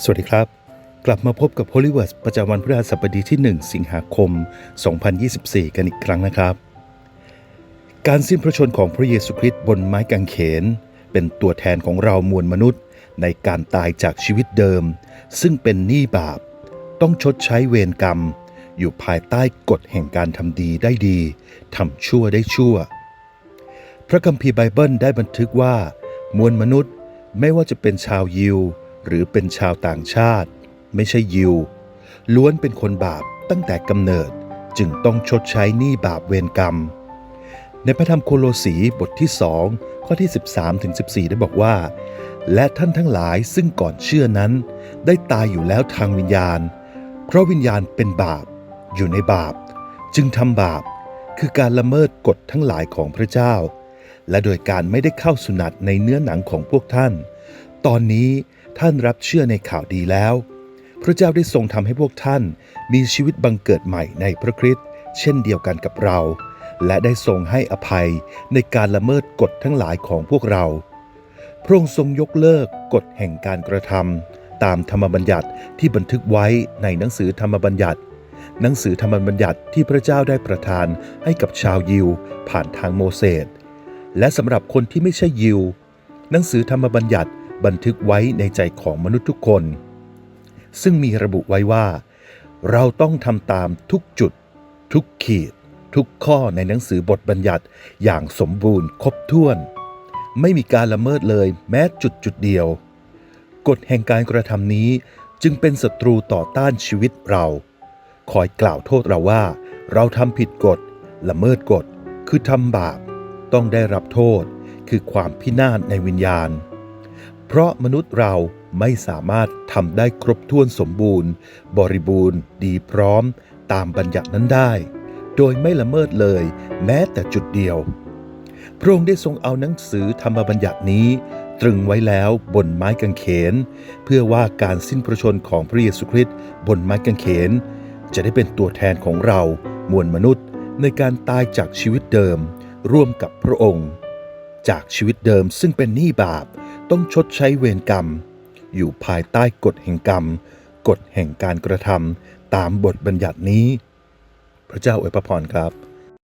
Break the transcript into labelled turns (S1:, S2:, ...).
S1: สวัสดีครับ กลับมาพบกับ h o l l y w o r d ประจำวันพฤหัสบดีที่ 1 สิงหาคม 2024 กันอีกครั้งนะครับ การสิ้นพระชนของพระเยซูคริสต์บนไม้กางเขน เป็นตัวแทนของเรามวลมนุษย์ ในการตายจากชีวิตเดิม ซึ่งเป็นหนี้บาป ต้องชดใช้เวรกรรม อยู่ภายใต้กฎแห่งการทำดีได้ดีทำชั่วได้ชั่ว พระคัมภีร์ไบเบิลได้บันทึกว่ามวลมนุษย์ไม่ว่าจะเป็นชาวยิว หรือเป็นชาวต่างชาติ ไม่ใช่ยิว ล้วนเป็นคนบาปตั้งแต่กำเนิดจึงต้องชดใช้หนี้บาปเวรกรรม ในพระธรรมโคโลสีบทที่2ข้อที่ 13ถึง14 ได้บอกว่า และท่านทั้งหลายซึ่งก่อนเชื่อนั้น ได้ตายอยู่แล้วทางวิญญาณ เพราะวิญญาณเป็นบาป อยู่ในบาป จึงทำบาป คือการละเมิดกฎทั้งหลายของพระเจ้า และโดยการไม่ได้เข้าสุนัตในเนื้อหนังของพวกท่าน ตอนนี้ท่านรับเชื่อในข่าวดีแล้ว พระเจ้าได้ทรงทำให้พวกท่านมีชีวิตบังเกิดใหม่ในพระคริสต์เช่นเดียวกันกับเรา และได้ทรงให้อภัยในการละเมิดกฎทั้งหลายของพวกเรา พระองค์ทรงยกเลิกกฎแห่งการกระทำตามธรรมบัญญัติที่บันทึกไว้ในหนังสือธรรมบัญญัติ หนังสือธรรมบัญญัติที่พระเจ้าได้ประทานให้กับชาวยิวผ่านทางโมเสสและสำหรับคนที่ไม่ใช่ยิว หนังสือธรรมบัญญัติ บันทึกไว้ในใจของมนุษย์ทุกคน ซึ่งมีระบุไว้ว่า เราต้องทำตามทุกจุด ทุกขีด ทุกข้อในหนังสือบทบัญญัติอย่างสมบูรณ์ครบถ้วน ไม่มีการละเมิดเลยแม้จุดจุดเดียว กฎแห่งการกระทำนี้จึงเป็นศัตรูต่อต้านชีวิตเรา คอยกล่าวโทษเราว่า เราทำผิดกฎ ละเมิดกฎ คือทำบาป ต้องได้รับโทษ คือความพินาศในวิญญาณ เพราะมนุษย์เราไม่สามารถทำได้ครบถ้วนสมบูรณ์ บริบูรณ์ ดีพร้อม ตามบัญญัตินั้นได้ โดยไม่ละเมิดเลย แม้แต่จุดเดียว พระองค์ได้ทรงเอาหนังสือธรรมบัญญัตินี้ ตรึงไว้แล้วบนไม้กางเขน เพื่อว่าการสิ้นพระชนของพระเยซูคริสต์บนไม้กางเขน จะได้เป็นตัวแทนของเรา มวลมนุษย์ในการตายจากชีวิตเดิม ร่วมกับพระองค์ จากชีวิตเดิมซึ่งเป็นหนี้บาป ต้องชดใช้เวรกรรม อยู่ภายใต้กฎแห่งกรรม กฎแห่งการกระทำตามบทบัญญัตินี้ พระเจ้าอวยพระพรครับ